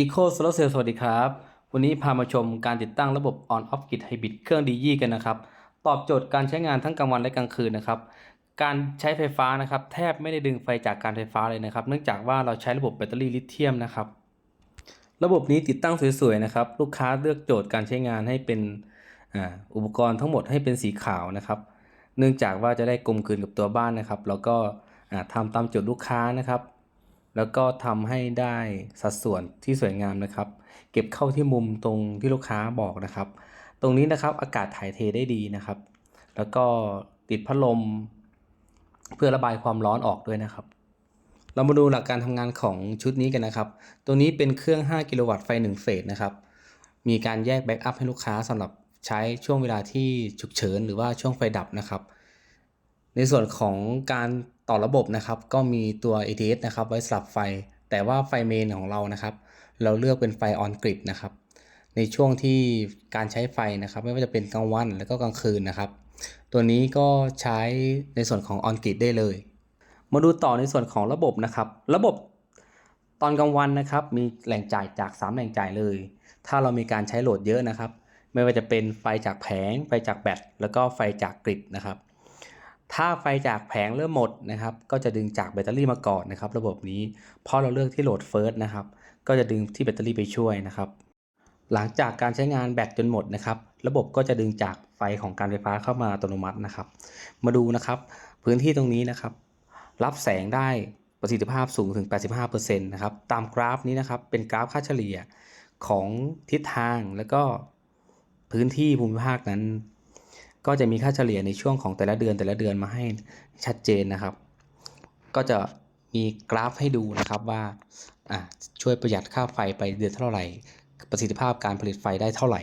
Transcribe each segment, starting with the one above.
Eco Solar Cell สวัสดีครับ วันนี้พามาชมการติดตั้งระบบ On Off Grid Hybrid เครื่อง DE กันนะครับ ตอบโจทย์การใช้งานทั้งกลางวันและกลางคืนนะครับ การใช้ไฟฟ้านะครับ แทบไม่ได้ดึงไฟจากการไฟฟ้าเลยนะครับ เนื่องจากว่าเราใช้ระบบแบตเตอรี่ลิเธียมนะครับ ระบบนี้ติดตั้งสวยๆนะครับ ลูกค้าเลือกโจทย์การใช้งานให้เป็นอ,อุปกรณ์ทั้งหมดให้เป็นสีขาวนะครับ เนื่องจากว่าจะได้กลมกลืนกับตัวบ้านนะครับ แล้วก็อ่าทำตามโจทย์ลูกค้านะครับ แล้วก็ทำให้ได้สัดส่วนที่สวยงามนะครับ เก็บเข้าที่มุมตรงที่ลูกค้าบอกนะครับ ตรงนี้นะครับอากาศถ่ายเทได้ดีนะครับ แล้วก็ติดพัดลม เพื่อระบายความร้อนออกด้วยนะครับ เรามาดูหลักการทำงานของชุดนี้กันนะครับ ตัวนี้เป็นเครื่อง 5 กิโลวัตต์ไฟ 1 เฟสนะครับ มีการแยกแบ็กอัพให้ลูกค้าสำหรับใช้ช่วงเวลาที่ฉุกเฉินหรือว่าช่วงไฟดับนะครับ ในส่วนของการ ต่อระบบนะครับก็มีตัว ATS นะครับไว้สลับไฟ แต่ว่าไฟเมนของเรานะครับ เราเลือกเป็นไฟออนกริดนะครับ ในช่วงที่การใช้ไฟนะครับ ไม่ว่าจะเป็นกลางวันแล้วก็กลางคืนนะครับ ตัวนี้ก็ใช้ในส่วนของออนกริดได้เลย มาดูต่อในส่วนของระบบนะครับ ระบบตอนกลางวันนะครับ มีแหล่งจ่ายจาก 3 แหล่งจ่ายเลย ถ้าเรามีการใช้โหลดเยอะนะครับ ไม่ว่าจะเป็นไฟจากแผง ไฟจากแบตแล้วก็ไฟจากกริดนะครับ ถ้าไฟจากแผงเริ่มหมดนะครับ ก็จะดึงจากแบตเตอรี่มาก่อนนะครับ ระบบนี้เพราะเราเลือกที่โหลดเฟิร์สนะครับ ก็จะดึงที่แบตเตอรี่ไปช่วยนะครับ หลังจากการใช้งานแบตจนหมดนะครับ ระบบก็จะดึงจากไฟของการไฟฟ้าเข้ามาอัตโนมัตินะครับ มาดูนะครับ พื้นที่ตรงนี้นะครับ รับแสงได้ประสิทธิภาพสูงถึง 85%นะครับ ตามกราฟนี้นะครับ เป็นกราฟค่าเฉลี่ยของทิศทางแล้วก็พื้นที่ภูมิภาคนั้น ก็จะมีค่าเฉลี่ยในช่วงของแต่ละเดือนแต่ละเดือนมาให้ชัดเจนนะครับ ก็จะมีกราฟให้ดูนะครับว่าช่วยประหยัดค่าไฟไปเดือนเท่าไหร่ ประสิทธิภาพการผลิตไฟได้เท่าไหร่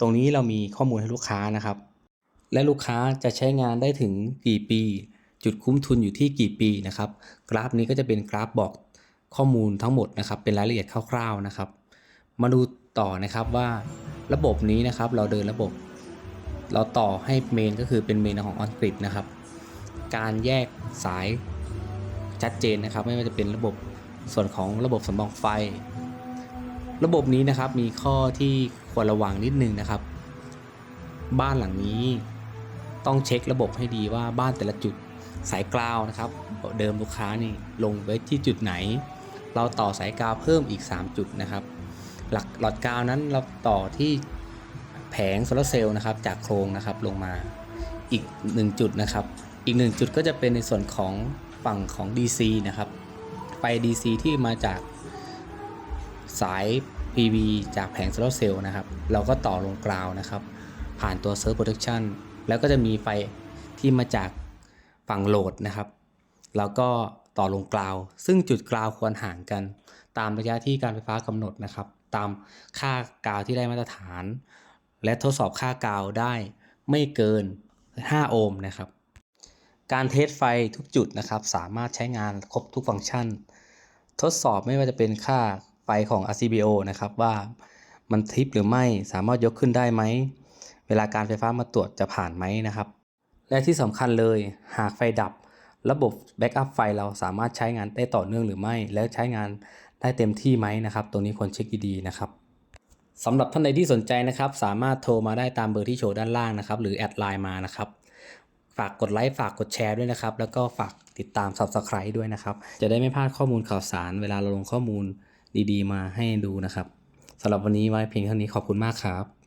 ตรงนี้เรามีข้อมูลให้ลูกค้านะครับ และลูกค้าจะใช้งานได้ถึงกี่ปี จุดคุ้มทุนอยู่ที่กี่ปีนะครับ กราฟนี้ก็จะเป็นกราฟบอกข้อมูลทั้งหมดนะครับ เป็นรายละเอียดคร่าว ๆนะครับ มาดูต่อนะครับว่าระบบนี้นะครับ เราเดินระบบ เราต่อให้เมนก็คือเป็นเมนของ on grid นะครับ การแยกสายชัดเจนนะครับ ไม่ว่าจะเป็นระบบส่วนของระบบสำรองไฟ ระบบนี้นะครับมีข้อที่ควรระวังนิดนึงนะครับ บ้านหลังนี้ต้องเช็คระบบให้ดีว่าบ้านแต่ละจุดสายกราวนะครับ เดิมลูกค้านี่ลงไว้ที่จุดไหน เราต่อสายกาวเพิ่มอีก 3 จุดนะครับ หลักหลอดกาวนั้นเราต่อที่ ผงโซลาร์เซลล์นะครับจากโครงนะครับลงมาอีก 1 จุดนะครับ อีก 1 จุดก็จะเป็นในส่วนของฝั่งของ DC นะครับ ไฟ DC ที่มาจากสาย PV จากแผงโซลาร์เซลล์นะครับ เราก็ต่อลงกราวนะครับ ผ่านตัว Surge Protection แล้วก็จะมีไฟที่มาจากฝั่งโหลดนะครับ แล้วก็ต่อลงกราว ซึ่งจุดกราวควรห่างกัน ตามระยะที่การไฟฟ้ากำหนดนะครับ ตามค่ากาวที่ได้มาตรฐาน และทดสอบค่ากาวได้ไม่เกิน 5 โอห์มนะครับ การเทสไฟทุกจุดนะครับ สามารถใช้งานครบทุกฟังก์ชัน ทดสอบไม่ว่าจะเป็นค่าไฟของ RCBO นะครับว่ามันทริปหรือไม่สามารถยกขึ้นได้ไหม เวลาการไฟฟ้ามาตรวจจะผ่านไหมนะครับ และที่สำคัญเลยหากไฟดับ ระบบแบ็กอัพไฟเราสามารถใช้งานได้ต่อเนื่องหรือไม่ และใช้งานได้เต็มที่ไหมนะครับ ตรงนี้ควรเช็คดีๆนะครับ สำหรับท่านใดที่สนใจนะครับ สามารถโทรมาได้ตามเบอร์ที่โชว์ด้านล่างนะครับ หรือแอดไลน์มานะครับ ฝากกดไลค์ฝากกดแชร์ด้วยนะครับ แล้วก็ฝากติดตาม Subscribe ด้วยนะครับ จะได้ไม่พลาดข้อมูลข่าวสาร เวลาเราลงข้อมูลดีๆ มาให้ดูนะครับสำหรับวันนี้ไว้เพียงเท่านี้ขอบคุณมากครับ